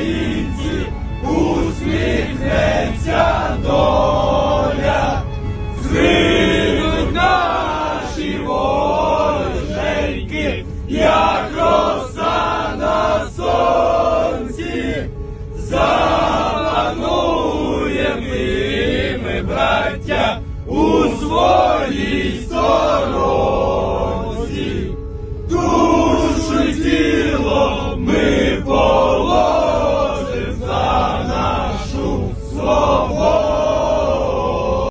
українці, усміхнеться доля, згинуть наші воженьки, як роса на сонці, запануємо ми, браття, у своїй сторонці, душу ті.